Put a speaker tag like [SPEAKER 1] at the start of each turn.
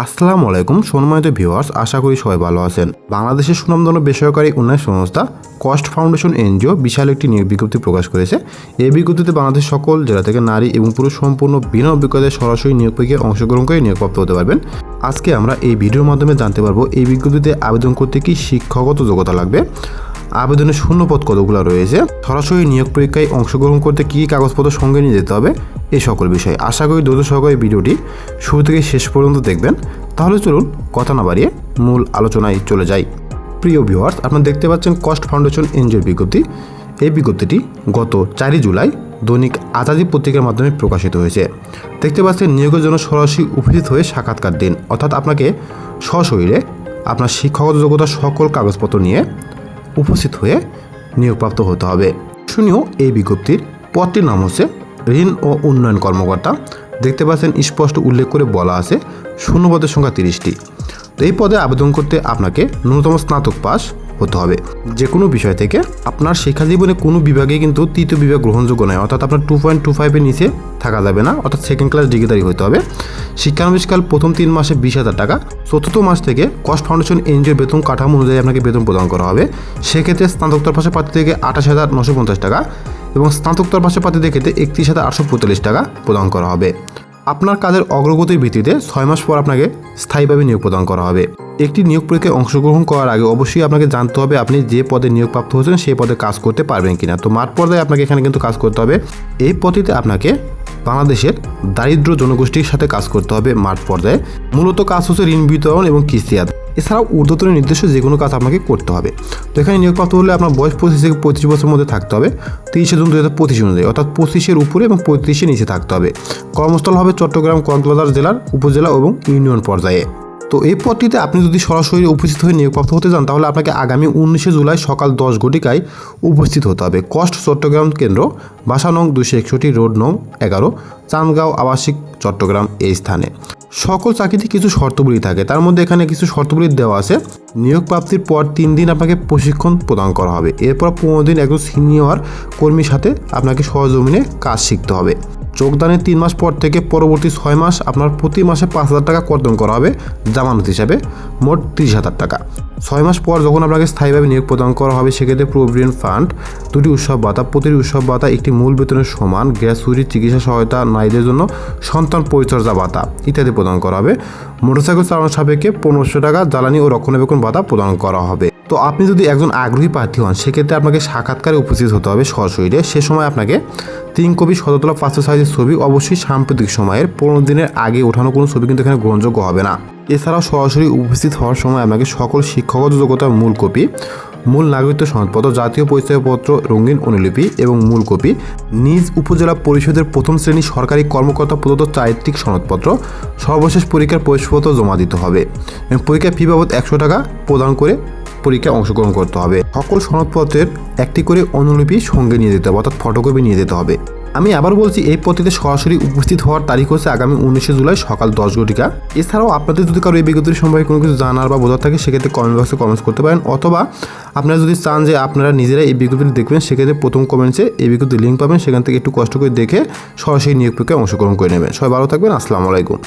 [SPEAKER 1] আসসালামু আলাইকুম সম্মানিত ভিউয়ার্স, আশা করি সবাই ভালো আছেন। বাংলাদেশের সুনামধন্য বেসরকারি উন্নয়ন সংস্থা কস্ট ফাউন্ডেশন এনজিও বিশাল একটি নিয়োগ বিজ্ঞপ্তি প্রকাশ করেছে। এই বিজ্ঞপ্তিতে বাংলাদেশ সকল জেলা থেকে নারী এবং পুরুষ সম্পূর্ণ বিনা অভিজ্ঞতায় সরাসরি নিয়োগ প্রক্রিয়ায় অংশগ্রহণ করে নিয়োগপ্রাপ্ত হতে পারবেন। আজকে আমরা এই ভিডিওর মাধ্যমে জানতে পারব, এই বিজ্ঞপ্তিতে আবেদন করতে কি শিক্ষাগত যোগ্যতা লাগবে? আবেদনের শূন্য শূন্যপদ কতগুলো রয়েছে? সরাসরি নিয়োগ পরীক্ষায় অংশগ্রহণ করতে কী কী কাগজপত্র সঙ্গে নিয়ে যেতে হবে? এই সকল বিষয়। আশা করি দ্রুত সহকারে ভিডিওটি শুরু থেকে শেষ পর্যন্ত দেখবেন। তাহলে চলুন কথা না বাড়িয়ে মূল আলোচনায় চলে যাই। প্রিয় ভিউয়ার্স আপনারা দেখতে পাচ্ছেন কস্ট ফাউন্ডেশন এনজিওর বিজ্ঞপ্তি। এই বিজ্ঞপ্তিটি গত চারই জুলাই দৈনিক আজাদি পত্রিকার মাধ্যমে প্রকাশিত হয়েছে। দেখতে পাচ্ছেন, নিয়োগের জন্য সরাসরি উপস্থিত হয়ে সাক্ষাৎকার দিন। অর্থাৎ আপনাকে সশরীরে আপনার শিক্ষাগত যোগ্যতার সকল কাগজপত্র নিয়ে উপস্থিত হয়ে নিয়োগপ্রাপ্ত হতে হবে। শুনিও এই বিজ্ঞপ্তির পদটির নাম হচ্ছে ঋণ ও উন্নয়ন কর্মকর্তা। দেখতে পাচ্ছেন, স্পষ্ট উল্লেখ করে বলা আছে, শূন্য পদের সংখ্যা তিরিশটি। তো এই পদে আবেদন করতে আপনাকে ন্যূনতম স্নাতক পাস হতে হবে। যে কোনো বিষয় থেকে আপনার শিক্ষা জীবনে কোনো বিভাগে কিন্তু তৃতীয় বিভাগ গ্রহণযোগ্য নয়, অর্থাৎ আপনার টু পয়েন্ট টু ফাইভের নিচে থাকা যাবে না, অর্থাৎ সেকেন্ড ক্লাস ডিগ্রিদারি হতে হবে। শিক্ষানবিষ্কাল প্রথম তিন মাসে বিশ হাজার টাকা, চতুর্থ মাস থেকে কস্ট ফাউন্ডেশন এনজিও বেতন কাঠামো অনুযায়ী আপনাকে বেতন প্রদান করা হবে। সেক্ষেত্রে স্নাতকোত্তর পাশে প্রার্থী থেকে আঠাশ হাজার নশো পঞ্চাশ টাকা এবং স্নাতকোত্তর পাশে প্রার্থীদের ক্ষেত্রে একত্রিশ হাজার আটশো পঁয়তাল্লিশ টাকা প্রদান করা হবে। আপনার কাজের অগ্রগতির ভিত্তিতে ছয় মাস পর আপনাকে স্থায়ীভাবে নিয়োগ প্রদান করা হবে। একটি নিয়োগ পরীক্ষায় অংশগ্রহণ করার আগে অবশ্যই আপনাকে জানতে হবে আপনি যে পদে নিয়োগপ্রাপ্ত হয়েছেন, সেই পদে কাজ করতে পারবেন কিনা। তো মাঠ পর্যায়ে আপনাকে এখানে কিন্তু কাজ করতে হবে। এই পদ্ধতিতে আপনাকে বাংলাদেশের দারিদ্র জনগোষ্ঠীর সাথে কাজ করতে হবে মাঠ পর্যায়ে। মূলত কাজ হচ্ছে ঋণ বিতরণ এবং কিস্তি এছাড়াও ঊর্ধ্বতন নির্দিষ্ট যে কোনো কাজ আপনাকে করতে হবে। তো এখানে নিয়োগপ্রাপ্ত হলে আপনার বয়স পঁচিশ থেকে পঁয়ত্রিশ বছরের মধ্যে থাকতে হবে। তিরিশে জুন দু হাজার পঁচিশ অনুযায়ী, অর্থাৎ পঁচিশের উপরে এবং পঁয়ত্রিশের নিচে থাকতে হবে। কর্মস্থল হবে চট্টগ্রাম, কক্সবাজার জেলার উপজেলা এবং ইউনিয়ন পর্যায়ে। তো এই পদটিতে আপনি যদি সরাসরি উপস্থিত হয়ে নিয়োগপ্রাপ্ত হতে চান তাহলে আপনাকে আগামী উনিশে জুলাই সকাল দশ ঘটিকায় উপস্থিত হতে হবে। কষ্ট চট্টগ্রাম কেন্দ্র, বাসা নং দুশো একষট্টি, রোড নং এগারো চান্দগাঁও আবাসিক চট্টগ্রাম এই স্থানে। সকল চাকরিতে কিছু শর্তগুলি থাকে। তার মধ্যে এখানে কিছু শর্তগুলি দেওয়া আছে। নিয়োগ প্রাপ্তির পর তিন দিন আপনাকে প্রশিক্ষণ প্রদান করা হবে। এরপর পনেরো দিন একজন সিনিয়র কর্মীর সাথে আপনাকে সহজমিনে কাজ শিখতে হবে। যোগদানের তিন মাস পর থেকে পরবর্তী ছয় মাস আপনার প্রতি মাসে পাঁচ হাজার টাকা কর্তন করা হবে, জামানত হিসাবে মোট তিরিশ হাজার টাকা। ছয় মাস পর যখন আপনাকে স্থায়ীভাবে নিয়োগ প্রদান করা হবে, সেক্ষেত্রে প্রভিডেন্ট ফান্ড, দুটি উৎসব ভাতা, প্রতিটি উৎসব ভাতা একটি মূল বেতনের সমান গ্যাসুরি চিকিৎসা সহায়তা নারীদের জন্য সন্তান পরিচর্যা ভাতা ইত্যাদি প্রদান করা হবে। মোটরসাইকেল চালানোর সাপেক্ষে পনেরোশো টাকা জ্বালানি ও রক্ষণাবেক্ষণ ভাতা প্রদান করা হবে। তো আপনি যদি একজন আগ্রহী প্রার্থী হন, সেক্ষেত্রে আপনাকে সাক্ষাৎকারে উপস্থিত হতে হবে সরাসরি সে সময় আপনাকে তিন কপি শততলা পাঁচশো সাইজের ছবি, অবশ্যই সাম্প্রতিক সময়ের, পনেরো দিনের আগে ওঠানো কোনো ছবি কিন্তু এখানে গ্রহণযোগ্য হবে না। এছাড়াও সরাসরি উপস্থিত হওয়ার সময় আপনাকে সকল শিক্ষাগত যোগ্যতার মূল কপি, মূল নাগরিকত্ব সনদপত্র, জাতীয় পরিচয়পত্র, রঙিন অনুলিপি এবং মূল কপি, নিজ উপজেলা পরিষদের প্রথম শ্রেণি সরকারি কর্মকর্তা প্রদত্ত চারিত্রিক সনদপত্র, সর্বশেষ পরীক্ষার প্রবেশপত্র জমা দিতে হবে। এবং পরীক্ষার ফি বাবদ একশো টাকা প্রদান করে পরীক্ষায় অংশগ্রহণ করতে হবে। সকল সনদপত্রের একটি করে অনুলিপি সঙ্গে নিয়ে যেতে হবে, অর্থাৎ ফটোকপি নিয়ে যেতে হবে। আমি আবার বলছি, এই পদ্ধতিতে সরাসরি উপস্থিত হওয়ার তারিখ হচ্ছে আগামী উনিশে জুলাই সকাল দশ ঘটিকা। এছাড়াও আপনাদের যদি কারও এই বিজ্ঞপ্তির সম্পর্কে কোনো কিছু জানার বা বোঝার থাকে, সেক্ষেত্রে কমেন্ট বক্সে কমেন্টস করতে পারেন, অথবা আপনারা যদি চান যে আপনারা নিজেরা এই বিজ্ঞপ্তিটি দেখবেন, সেক্ষেত্রে প্রথম কমেন্টসে এই বিজ্ঞপ্তির লিঙ্ক পাবেন, সেখান থেকে একটু কষ্ট করে দেখে সরাসরি নিয়োগ প্রক্রিয়ায় অংশগ্রহণ করে নেবেন। সবাই ভালো থাকবেন, আসসালামু আলাইকুম।